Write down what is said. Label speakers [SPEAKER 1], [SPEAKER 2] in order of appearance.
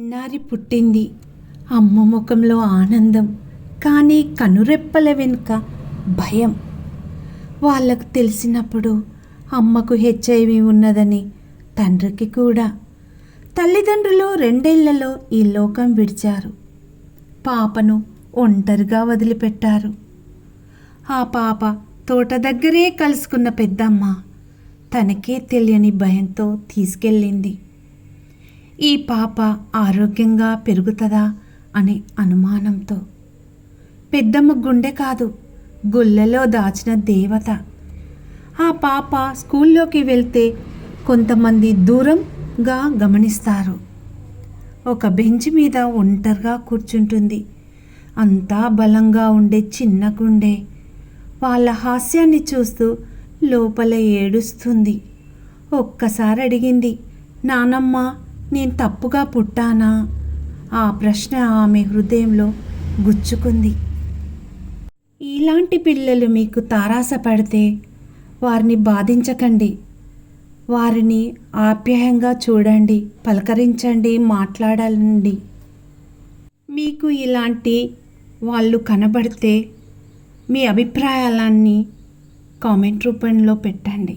[SPEAKER 1] చిన్నారి పుట్టింది. అమ్మ ముఖంలో ఆనందం కానీ కనురెప్పల వెనుక భయం. వాళ్ళకు తెలిసినప్పుడు అమ్మకు హెచ్ఐవి ఉన్నదని తండ్రికి కూడా. తల్లిదండ్రులు రెండేళ్ళలో ఈ లోకం విడిచారు. పాపను ఒంటరిగా వదిలిపెట్టారు. ఆ పాప తోట దగ్గరే కలుసుకున్న పెద్దమ్మ తనకే తెలియని భయంతో తీసుకెళ్ళింది. ఈ పాప ఆరోగ్యంగా పెరుగుతుందా అనే అనుమానంతో. పెద్దమ్మ గుండె కాదు గుళ్ళలో దాచిన దేవత. ఆ పాప స్కూల్లోకి వెళ్తే కొంతమంది దూరంగా గమనిస్తారు. ఒక బెంచ్ మీద ఒంటరిగా కూర్చుంటుంది. అంతా బలంగా ఉండే చిన్న గుండె. వాళ్ళ హాస్యాన్ని చూస్తూ లోపల ఏడుస్తుంది. ఒక్కసారి అడిగింది నానమ్మ నేను తప్పుగా పుట్టానా? ఆ ప్రశ్న ఆమె హృదయంలో గుచ్చుకుంది. ఇలాంటి పిల్లలు మీకు తారాసపడితే వారిని బాధించకండి. వారిని ఆప్యాయంగా చూడండి పలకరించండి మాట్లాడండి. మీకు ఇలాంటి వాళ్ళు కనబడితే మీ అభిప్రాయాలన్నీ కామెంట్ రూపంలో పెట్టండి.